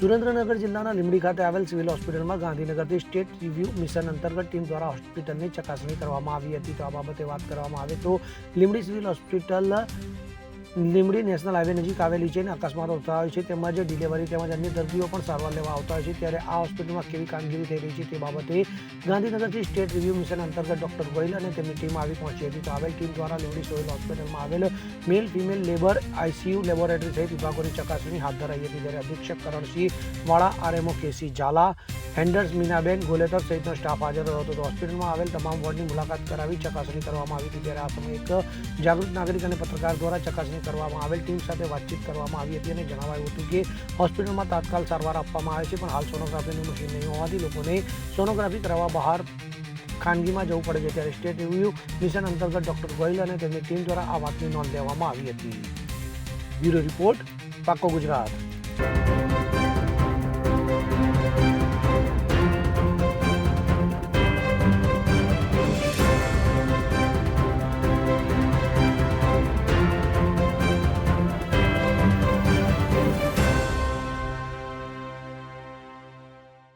સુરેન્દ્રનગર જિલ્લાના લીંબડી ખાતે આવેલ સિવિલ હોસ્પિટલમાં ગાંધીનગરથી સ્ટેટ રિવ્યુ મિશન અંતર્ગત ટીમ દ્વારા હોસ્પિટલની ચકાસણી કરવામાં આવી હતી. તો આ બાબતે વાત કરવામાં આવે તો Limbdi civil hospital Limbdi national highway નજીક આવેલી છે અને અકસ્માતો થતા હોય છે. તેમજ ડિલિવરી તેમજ અન્ય દર્દીઓ પણ સારવાર લેવા આવતા હોય છે. ત્યારે આ હોસ્પિટલમાં કેવી કામગીરી થઈ રહી છે તે બાબતે ગાંધીનગરથી સ્ટેટ રિવ્યુ મિશન અંતર્ગત ડોક્ટર ગોયલ અને તેમની ટીમ આવી પહોંચી હતી. તો આવેલ ટીમ દ્વારા લીમડી સિવિલ હોસ્પિટલમાં આવેલ male female labour ICU laboratory સહિત વિભાગોની ચકાસણી હાથ ધરાઈ હતી. જ્યારે અધિક્ષક Karansingh Vala RMO K C Jhala હેન્ડર્સ Minaben Goletar સહિતનો સ્ટાફ હાજર રહ્યો હતો. તો હોસ્પિટલમાં આવેલ તમામ વોર્ડની મુલાકાત કરાવી ચકાસણી કરવામાં આવી હતી. ત્યારે આ સમયે એક જાગૃત નાગરિક અને પત્રકાર દ્વારા ચકાસણી કરવામાં આવેલ ટીમ સાથે વાતચીત કરવામાં આવી હતી અને જણાવાયું હતું કે હોસ્પિટલમાં તાત્કાલ સારવાર આપવામાં આવે છે, પણ હાલ સોનોગ્રાફીનું મશીન નહીં હોવાથી લોકોને સોનોગ્રાફી કરાવવા બહાર ખાનગીમાં જવું પડે છે. ત્યારે સ્ટેટ રિવ્યુ મિશન અંતર્ગત ડોક્ટર ગોયલ અને તેમની ટીમ દ્વારા આ વાતની નોંધ લેવામાં આવી હતી. બ્યુરો રિપોર્ટ પાકો ગુજરાત.